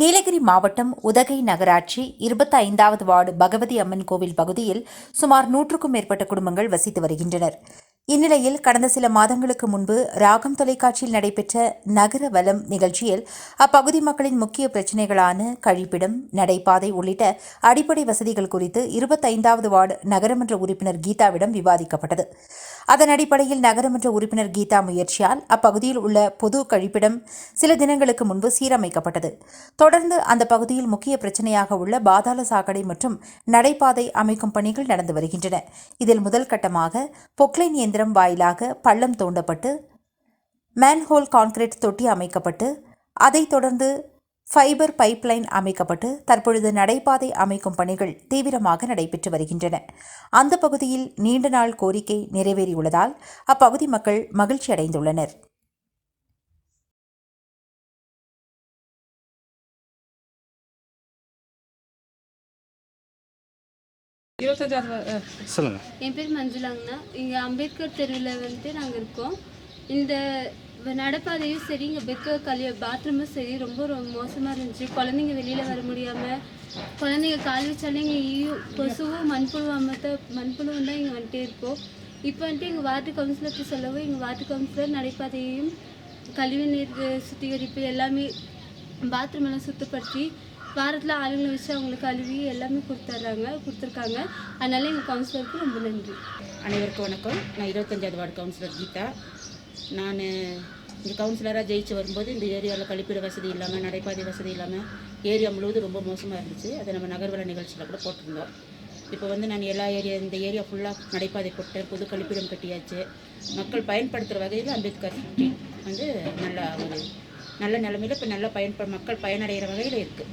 நீலகிரி மாவட்டம் உதகை நகராட்சி இருபத்தி ஐந்தாவது வார்டு பகவதி அம்மன் கோவில் பகுதியில் சுமார் நூற்றுக்கும் மேற்பட்ட குடும்பங்கள் வசித்து வருகின்றனர். இந்நிலையில் கடந்த சில மாதங்களுக்கு முன்பு ராகம் தொலைக்காட்சியில் நடைபெற்ற நகர வலம் நிகழ்ச்சியில் அப்பகுதி மக்களின் முக்கிய பிரச்சினைகளான கழிப்பிடம் நடைபாதை உள்ளிட்ட அடிப்படை வசதிகள் குறித்து இருபத்தைந்தாவது வார்டு நகரமன்ற உறுப்பினர் கீதாவிடம் விவாதிக்கப்பட்டது. அதன் அடிப்படையில் நகரமன்ற உறுப்பினர் கீதா முயற்சியால் அப்பகுதியில் உள்ள பொது கழிப்பிடம் சில தினங்களுக்கு முன்பு சீரமைக்கப்பட்டது. தொடர்ந்து அந்த பகுதியில் முக்கிய பிரச்சனையாக உள்ள பாதாள சாக்கடை மற்றும் நடைபாதை அமைக்கும் பணிகள் நடந்து வருகின்றன. இதில் முதல் கட்டமாக பொக்லைன் இயந்திரம் வாயிலாக பள்ளம் தோண்டப்பட்டு மேன்ஹோல் கான்கிரீட் தொட்டி அமைக்கப்பட்டு அதைத் தொடர்ந்து ஃபைபர் பைப்லைன் அமைக்கப்பட்டு தற்பொழுது நடைபாதை அமைக்கும் பணிகள் தீவிரமாக நடைபெற்று வருகின்றன. அந்த பகுதியில் நீண்ட நாள் கோரிக்கை நிறைவேறியுள்ளதால் அப்பகுதி மக்கள் மகிழ்ச்சி அடைந்துள்ளனர். சொல்லுங்கள் என் பேர் மஞ்சுளாங்கண்ணா. இங்கே அம்பேத்கர் தெருவில் வந்துட்டு நாங்கள் இருக்கோம். இந்த நடப்பாதையும் சரி இங்கே பெக்க கழிய பாத்ரூமும் சரி ரொம்ப ரொம்ப மோசமாக இருந்துச்சு. குழந்தைங்க வெளியில் வர முடியாமல் குழந்தைங்க கால் வச்சாலே இங்கே ஈயும் கொசுவும் மண்புழு அமத்த மண்புழுவும் தான் இங்கே வந்துட்டே இருக்கும் இப்போ வந்துட்டு எங்கள் வார்டு கவுன்சிலருக்கு சொல்லவும் எங்கள் வார்டு கவுன்சிலர் நடைபாதையையும் கழிவு நீர் சுத்திகரிப்பு எல்லாமே பாத்ரூம் எல்லாம் சுத்தப்படுத்தி வாரத்தில் ஆளுங்களை வச்சு அவங்களுக்கு கழுவி எல்லாமே கொடுத்துட்றாங்க கொடுத்துருக்காங்க. அதனால எங்கள் கவுன்சிலருக்கு ரொம்ப நன்றி. அனைவருக்கும் வணக்கம். நான் இருபத்தஞ்சாவது வார்டு கவுன்சிலர் கீதா. நான் இங்கே கவுன்சிலராக ஜெயிச்சு வரும்போது இந்த ஏரியாவில் கழிப்பிட வசதி இல்லாமல் நடைபாதை வசதி இல்லாமல் ஏரியா முழுவதும் ரொம்ப மோசமாக இருந்துச்சு. அதை நம்ம நகர்வள நிகழ்ச்சியில் கூட போட்டிருந்தோம். இப்போ வந்து நான் எல்லா ஏரியா இந்த ஏரியா ஃபுல்லாக நடைபாதை போட்டேன் புது கழிப்பிடம் கட்டியாச்சு. மக்கள் பயன்படுத்துகிற வகையில் அம்பேத்கர் வந்து நல்லா ஒரு நல்ல நிலமையில் இப்போ நல்லா பயன்ப மக்கள் பயனடைகிற வகையில் இருக்குது